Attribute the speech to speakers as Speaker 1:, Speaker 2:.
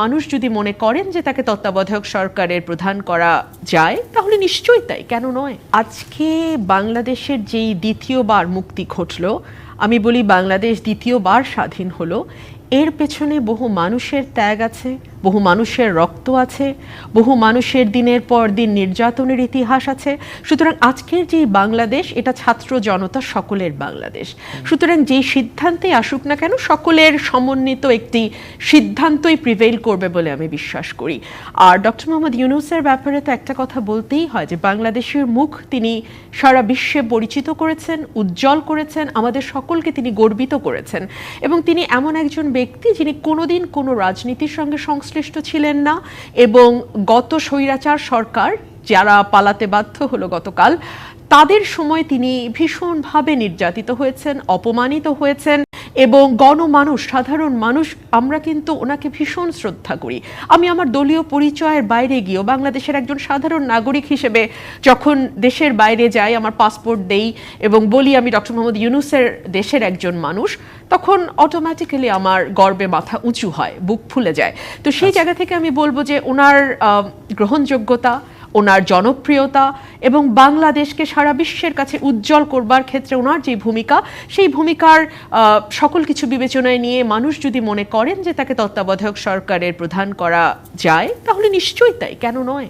Speaker 1: মানুষ যদি মনে করেন যে তাকে তত্ত্বাবধায়ক সরকারের প্রধান করা যায়, তাহলে নিশ্চয়ই তাই, কেন নয়? আজকে বাংলাদেশের যেই দ্বিতীয়বার মুক্তি ঘটল, আমি বলি বাংলাদেশ দ্বিতীয়বার স্বাধীন হলো এর পেছনে বহু মানুষের ত্যাগ আছে বহু মানুষের রক্ত আছে বহু মানুষের দিনের পর দিন নির্যাতনের ইতিহাস আছে। সুতরাং আজকের যে বাংলাদেশ এটা ছাত্র জনতা সকলের বাংলাদেশ। সুতরাং যেই সিদ্ধান্তে আসুক না কেন সকলের সমন্বিত একটি সিদ্ধান্তই প্রিভেইল করবে বলে আমি বিশ্বাস করি। আর ডক্টর মোহাম্মদ ইউনুসের ব্যাপারে তো একটা কথা বলতেই হয় যে বাংলাদেশের মুখ তিনি সারা বিশ্বে পরিচিত করেছেন উজ্জ্বল করেছেন আমাদের সকলকে তিনি গর্বিত করেছেন। এবং তিনি এমন একজন ব্যক্তি যিনি কোনোদিন কোনো রাজনীতির সঙ্গে সংশ্লিষ্ট ছিলেন না এবং গত স্বৈরাচার সরকার যারা পালাতে বাধ্য হলো গতকাল, তাদের সময় তিনি ভীষণভাবে নির্যাতিত হয়েছেন, অপমানিত হয়েছেন। এবং গণমানুষ সাধারণ মানুষ আমরা কিন্তু ওনাকে ভীষণ শ্রদ্ধা করি। আমি আমার দলীয় পরিচয়ের বাইরে গিয়েও বাংলাদেশের একজন সাধারণ নাগরিক হিসেবে যখন দেশের বাইরে যাই আমার পাসপোর্ট দেই এবং বলি আমি ডক্টর মোহাম্মদ ইউনুসের দেশের একজন মানুষ তখন অটোমেটিক্যালি আমার গর্বে মাথা উঁচু হয় বুক ফুলে যায়। তো সেই জায়গা থেকে আমি বলব যে ওনার গ্রহণযোগ্যতা ওনার জনপ্রিয়তা এবং বাংলাদেশকে সারা বিশ্বের কাছে উজ্জ্বল করবার ক্ষেত্রে ওনার যে ভূমিকা, সেই ভূমিকার সকল কিছু বিবেচনায় নিয়ে মানুষ যদি মনে করেন যে তাকে তত্ত্বাবধায়ক সরকারের প্রধান করা যায়, তাহলে নিশ্চয়ই তাই, কেন নয়?